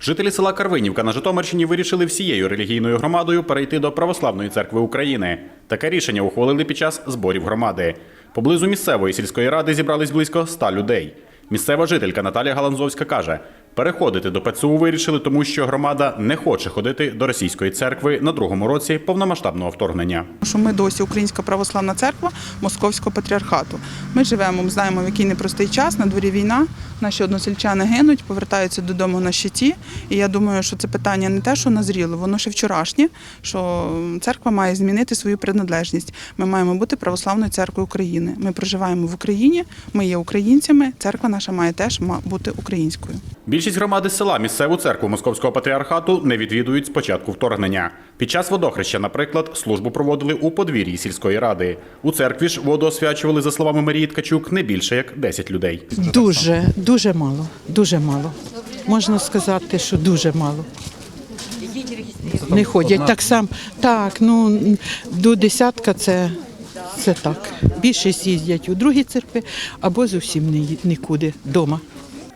Жителі села Карвинівка на Житомирщині вирішили всією релігійною громадою перейти до Православної церкви України. Таке рішення ухвалили під час зборів громади. Поблизу місцевої сільської ради зібрались близько ста людей. Місцева жителька Наталія Галанзовська каже, переходити до ПЦУ вирішили, тому що громада не хоче ходити до російської церкви на другому році повномасштабного вторгнення. що ми досі Українська православна церква Московського патріархату. Ми живемо, ми знаємо, в який непростий час, на дворі війна. Наші односельчани гинуть, повертаються додому на щиті. І я думаю, що це питання не те, що назріло, воно ще вчорашнє, що церква має змінити свою приналежність. Ми маємо бути православною церквою України. Ми проживаємо в Україні, ми є українцями. Церква наша має теж бути українською. Більшість громади села місцеву церкву Московського патріархату не відвідують з початку вторгнення. Під час водохреща, наприклад, службу проводили у подвір'ї сільської ради. У церкві ж воду освячували, за словами Марії Ткачук, не більше як 10 людей. Дуже, дуже мало, дуже мало. Можна сказати, що дуже мало. Не ходять так само. Так, ну до десятка це, це так. Більшість їздять у другі церкви або зовсім нікуди вдома.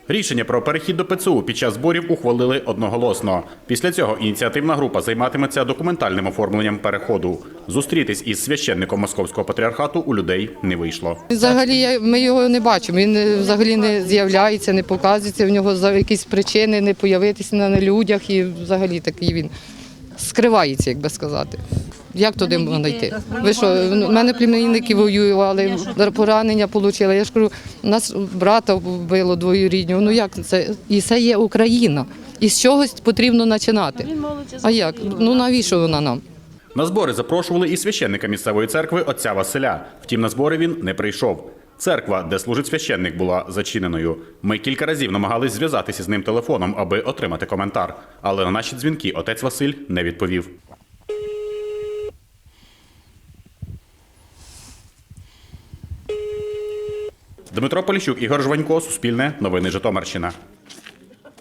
Рішення про перехід до ПЦУ під час зборів ухвалили одноголосно. Після цього ініціативна група займатиметься документальним оформленням переходу. Зустрітись із священником Московського патріархату у людей не вийшло. Взагалі я- ми його не бачимо. Він е, взагалі не з'являється, не показується. В нього за якісь причини не появитися на людях і взагалі такий він скривається, як би сказати. Як туди можна йти? Ви що, в мене племінники воювали, поранення отримали. Я ж кажу, нас брата вбило двоюріднього. Ну як це? І це є Україна. І з чогось потрібно починати. А як? Ну навіщо вона нам? На збори запрошували і священника місцевої церкви отця Василя. Втім, на збори він не прийшов. Церква, де служить священник, була зачиненою. Ми кілька разів намагались зв'язатися з ним телефоном, аби отримати коментар. Але на наші дзвінки отець Василь не відповів. Дмитро Поліщук, Ігор Жванько, Суспільне, Новини Житомирщина.